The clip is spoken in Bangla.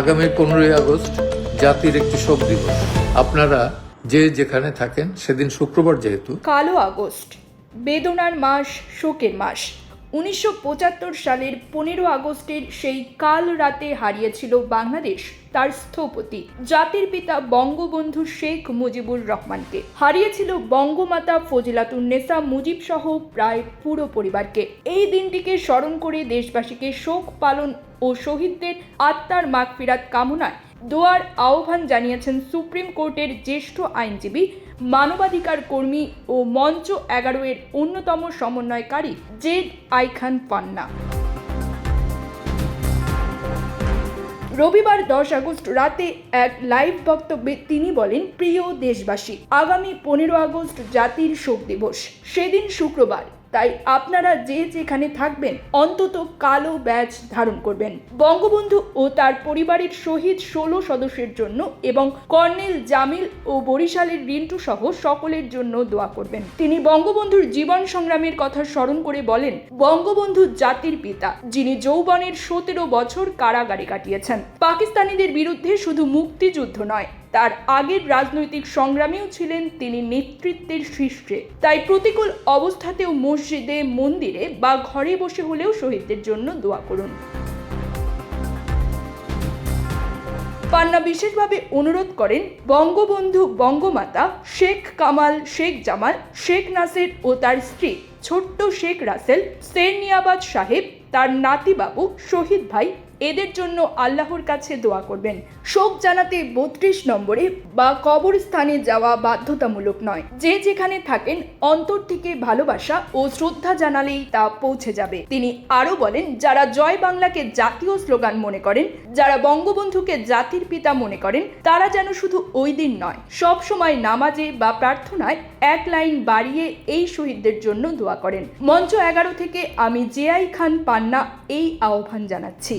আগামী পনেরোই আগস্ট জাতির একটি শোক দিবস। আপনারা যে যেখানে থাকেন, সেদিন শুক্রবার যেহেতু। কালো আগস্ট, বেদনার মাস, শোকের মাস। উনিশশো পঁচাত্তর সালের পনেরো আগস্টের সেই কাল রাতে হারিয়েছিল বাংলাদেশ তার স্থপতি। জাতির পিতা বঙ্গবন্ধু শেখ মুজিবুর রহমানকে। হারিয়েছিল বঙ্গমাতা ফজিলাতুন্নেসা মুজিব সহ প্রায় পুরো পরিবারকে। এই দিনটিকে স্মরণ করে দেশবাসীকে শোক পালন ও শহীদদের আত্মার মাগফিরাত কামনায় দোয়ার আহ্বান জানিয়েছেন সুপ্রিম কোর্টের জ্যেষ্ঠ আইনজীবী, মানবাধিকার কর্মী ও মঞ্চ এগারো এর অন্যতম সমন্বয়কারী জেড আইখান পান্না। রবিবার দশ আগস্ট রাতে এক লাইভ বক্তব্যে তিনি বলেন, প্রিয় দেশবাসী, আগামী পনেরো আগস্ট জাতির শোক দিবস। সেদিন শুক্রবার। তাই আপনারা যে যেখানে থাকবেন, অন্তত কালো ব্যাজ ধারণ করবেন। বঙ্গবন্ধু ও তার পরিবারের শহীদ ষোলো সদস্যের জন্য এবং কর্নেল জামিল ও বরিশালের রিন্টু সহ সকলের জন্য দোয়া করবেন। তিনি বঙ্গবন্ধুর জীবন সংগ্রামের কথা স্মরণ করে বলেন, বঙ্গবন্ধু জাতির পিতা, যিনি যৌবনের সতেরো বছর কারাগারে কাটিয়েছেন। পাকিস্তানিদের বিরুদ্ধে শুধু মুক্তিযুদ্ধ নয় তার আগের রাজনৈতিক সংগ্রামেও ছিলেন, তিনি নেতৃত্বের শীর্ষে। তাই প্রতিকূল অবস্থাতেও মসজিদে, মন্দিরে বা ঘরে বসে হলেও শহীদদের জন্য দোয়া করুন। পান্না বিশেষভাবে অনুরোধ করেন বঙ্গবন্ধু বঙ্গমাতা শেখ কামাল শেখ জামাল, শেখ নাসির ও তার স্ত্রী ছোট্ট শেখ রাসেল সেরনিয়াবাদ সাহেব, তার নাতিবাবু শহীদ ভাই এদের জন্য আল্লাহর কাছে দোয়া করবেন। শোক জানাতে বত্রিশ নম্বরে বা কবরস্থানে যাওয়া বাধ্যতামূলক নয়। যে যেখানে থাকেন, অন্তর থেকে ভালোবাসা ও শ্রদ্ধা জানালেই তা পৌঁছে যাবে। তিনি আরও বলেন, যারা জয় বাংলাকে জাতীয় স্লোগান মনে করেন, যারা বঙ্গবন্ধুকে জাতির পিতা মনে করেন, তারা যেন শুধু ওই দিন নয়, সব সময় নামাজে বা প্রার্থনায় এক লাইন বাড়িয়ে এই শহীদদের জন্য দোয়া করেন। মঞ্চ এগারো থেকে আমি জেআই খান পান্না এই আহ্বান জানাচ্ছি।